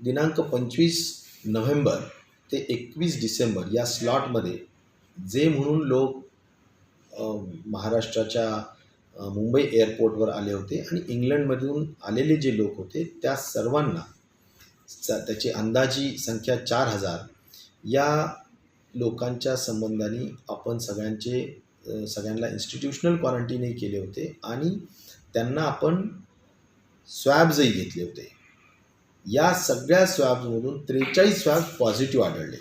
दिनांक पंचवीस नोव्हेंबर ते एकवीस डिसेंबर या स्लॉटमध्ये जे म्हणून लोक महाराष्ट्राच्या मुंबई एअरपोर्टवर आले होते आणि इंग्लंडमधून आलेले जे लोक होते त्या सर्वांना त्याची अंदाजी संख्या चार हजार या लोकांच्या संबंधाने आपण सगळ्यांचे सगळ्यांना इन्स्टिट्यूशनल क्वारंटीनही केले होते आणि त्यांना आपण स्वॅब्सही घेतले होते. या सगळ्या स्वॅब्समधून त्रेचाळीस स्वॅब्स पॉझिटिव्ह आढळले.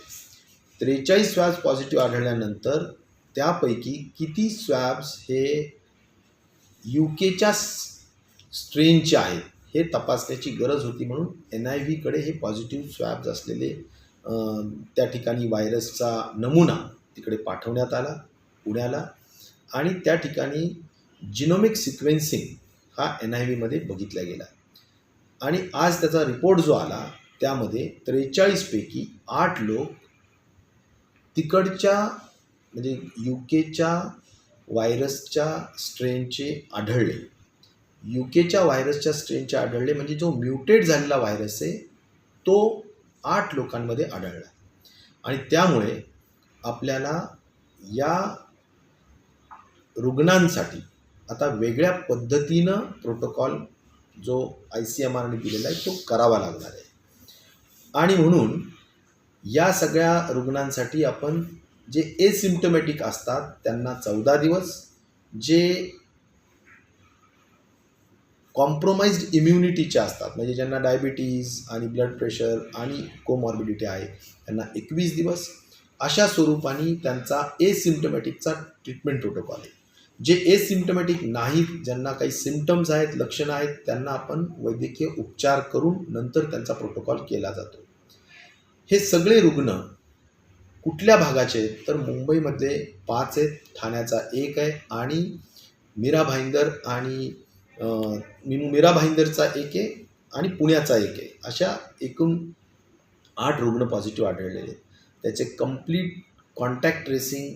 त्रेचाळीस स्वॅब्स पॉझिटिव्ह आढळल्यानंतर त्यापैकी किती स्वॅब्स हे यू केच्या स्ट्रेनचे आहेत हे तपासण्याची गरज होती म्हणून एन आय व्हीकडे हे पॉझिटिव्ह स्वॅब्स असलेले त्या ठिकाणी व्हायरसचा नमुना तिकडे पाठवण्यात आला पुण्याला. आणि त्या ठिकाणी जिनोमिक सिक्वेन्सिंग हा एन आय व्हीमध्ये बघितला गेला. आणि आज त्याचा रिपोर्ट जो आला त्यामध्ये त्रेचाळीसपैकी आठ लोक तिकडच्या म्हणजे यू केच्या व्हायरसच्या स्ट्रेनचे आढळले. यू केच्या व्हायरसच्या स्ट्रेनचे आढळले म्हणजे जो म्युटेट झालेला व्हायरस आहे तो आठ लोकांमध्ये आढळला. आणि त्यामुळे आपल्याला या रुग्णांसाठी आता वेगळ्या पद्धतीनं प्रोटोकॉल जो आय सी एम आरने दिलेला आहे तो करावा लागणार आहे. आणि म्हणून या सगळ्या रुग्णांसाठी आपण जे एसिम्टमॅटिक असतात त्यांना चौदा दिवस. जे कॉम्प्रोमाइज्ड इम्युनिटीचे असतात म्हणजे ज्यांना डायबिटीज आणि ब्लड प्रेशर आणि कोमॉर्बिडिटी आहे त्यांना एकवीस दिवस. अशा स्वरूपाने त्यांचा एसिम्टमॅटिकचा ट्रीटमेंट प्रोटोकॉल आहे. जे एसिम्टमॅटिक नाहीत ज्यांना काही सिम्टम्स आहेत लक्षणं आहेत त्यांना आपण वैद्यकीय उपचार करून नंतर त्यांचा प्रोटोकॉल केला जातो. हे सगळे रुग्ण कुठल्या भागाचे आहेत? तर मुंबईमधले पाच आहेत ठाण्याचा एक आहे आणि मीरा भाईंदर आणि मीरा भाईंदरचा एक आहे आणि पुण्याचा एक आहे. अशा एकूण आठ रुग्ण पॉझिटिव्ह आढळलेले आहेत. त्याचे कंप्लीट कॉन्टॅक्ट ट्रेसिंग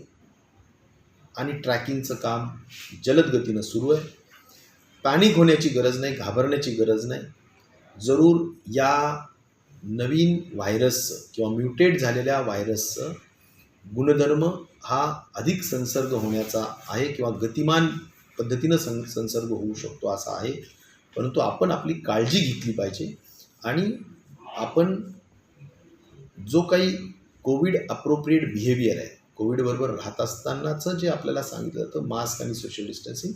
आणि ट्रॅकिंगचं काम जलद गतीनं सुरू आहे. पॅनिक होण्याची गरज नाही घाबरण्याची गरज नाही. जरूर या नवीन व्हायरसचं किंवा म्युटेट झालेल्या व्हायरसचं गुणधर्म हा अधिक संसर्ग होण्याचा आहे किंवा गतिमान पद्धतीनं सं संसर्ग होऊ शकतो असा आहे. परंतु आपण आपली काळजी घेतली पाहिजे आणि आपण जो काही कोविड अप्रोप्रिएट बिहेवियर आहे कोविडबरोबर राहत असतानाचं जे आपल्याला सांगितलं जातं मास्क आणि सोशल डिस्टन्सिंग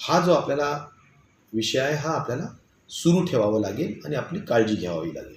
हा जो आपल्याला विषय आहे हा आपल्याला सुरू ठेवावा लागेल आणि आपली काळजी घ्यावी लागेल.